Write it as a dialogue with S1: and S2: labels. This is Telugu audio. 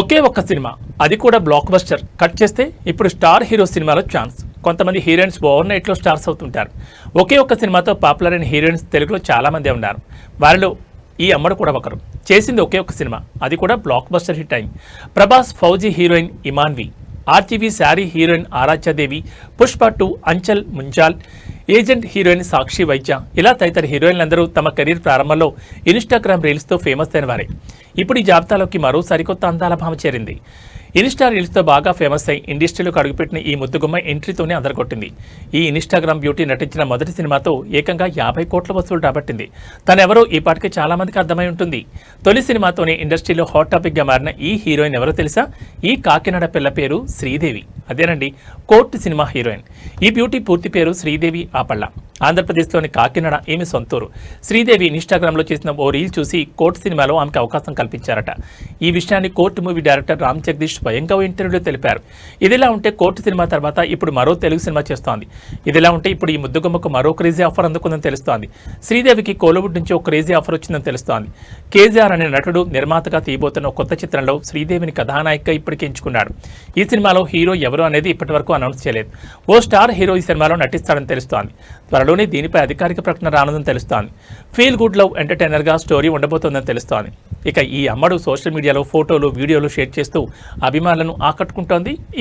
S1: ఒకే ఒక్క సినిమా అది కూడా బ్లాక్ బస్టర్ కట్ చేస్తే ఇప్పుడు స్టార్ హీరో సినిమాలో ఛాన్స్ కొంతమంది హీరోయిన్స్ ఓవర్ నైట్లో స్టార్స్ అవుతుంటారు. ఒకే ఒక్క సినిమాతో పాపులర్ అయిన హీరోయిన్స్ తెలుగులో చాలామంది ఉన్నారు. వారిలో ఈ అమ్మడు కూడా ఒకరు. చేసింది ఒకే ఒక్క సినిమా అది కూడా బ్లాక్ బస్టర్ హిట్ అయింది. Prabhas Fauji heroine Imanvi RTV Saree heroine Aradhyadevi Pushpa two Anchal Munjal agent heroine Sakshi Vaidya. ఇలా తదితర హీరోయిన్లందరూ తమ కెరీర్ ప్రారంభంలో ఇన్స్టాగ్రామ్ రీల్స్తో ఫేమస్ అయిన వారే. ఇప్పుడు ఈ జాబితాలోకి మరో సరికొత్త అందాల భామ చేరింది. ఇన్స్టా రీల్స్తో బాగా ఫేమస్ అయి ఇండస్ట్రీలోకి అడుగుపెట్టిన ఈ ముద్దుగుమ్మ ఎంట్రీతోనే అదరగొట్టింది. ఈ ఇన్స్టాగ్రామ్ బ్యూటీ నటించిన మొదటి సినిమాతో ఏకంగా యాభై కోట్ల వసూలు రాబట్టింది. తనెవరో ఈ పాటికి చాలామందికి అర్థమై ఉంటుంది. తొలి సినిమాతోనే ఇండస్ట్రీలో హాట్ టాపిక్గా మారిన ఈ హీరోయిన్ ఎవరో తెలుసా? ఈ కాకినాడ పిల్ల పేరు శ్రీదేవి. అదేనండి కోర్టు సినిమా హీరోయిన్. ఈ బ్యూటీ పూర్తి పేరు శ్రీదేవి ఆపళ్ళ. ఆంధ్రప్రదేశ్లోని కాకినాడ ఈమె సొంతూరు. శ్రీదేవి ఇన్స్టాగ్రామ్లో చేసిన ఓ రీల్ చూసి కోర్టు సినిమాలో ఆమెకు అవకాశం కల్పించారట. ఈ విషయాన్ని court movie director Ram Jagadish స్వయంగా ఓ ఇంటర్వ్యూలో తెలిపారు. ఇదిలా ఉంటే కోర్టు సినిమా తర్వాత ఇప్పుడు మరో తెలుగు సినిమా చేస్తోంది. ఇదిలా ఉంటే ఇప్పుడు ఈ ముద్దుగుమ్మకు మరో క్రేజీ ఆఫర్ అందుకుందని తెలుస్తోంది. శ్రీదేవికి కోలవుడ్ నుంచి ఒక క్రేజీ ఆఫర్ వచ్చిందని తెలుస్తోంది. కేజీఆర్ అనే నటుడు నిర్మాతగా తీయబోతున్న కొత్త చిత్రంలో శ్రీదేవిని కథానాయికగా ఇప్పటికే ఎంచుకున్నాడు. ఈ సినిమాలో హీరో ఎవరు అనేది ఇప్పటివరకు అనౌన్స్ చేయలేదు. ఓ స్టార్ హీరో ఈ సినిమాలో నటిస్తాడని తెలుస్తోంది. త్వరలో త్వరలోనే దీనిపై అధికారిక ప్రకటన రానుందని తెలుస్తోంది. ఫీల్ గుడ్ లవ్ ఎంటర్టైనర్గా స్టోరీ ఉండబోతోందని తెలుస్తోంది. ఇక ఈ అమ్మడు సోషల్ మీడియాలో ఫోటోలు వీడియోలు షేర్ చేస్తూ అభిమానులను ఆకట్టుకుంటోంది ఈ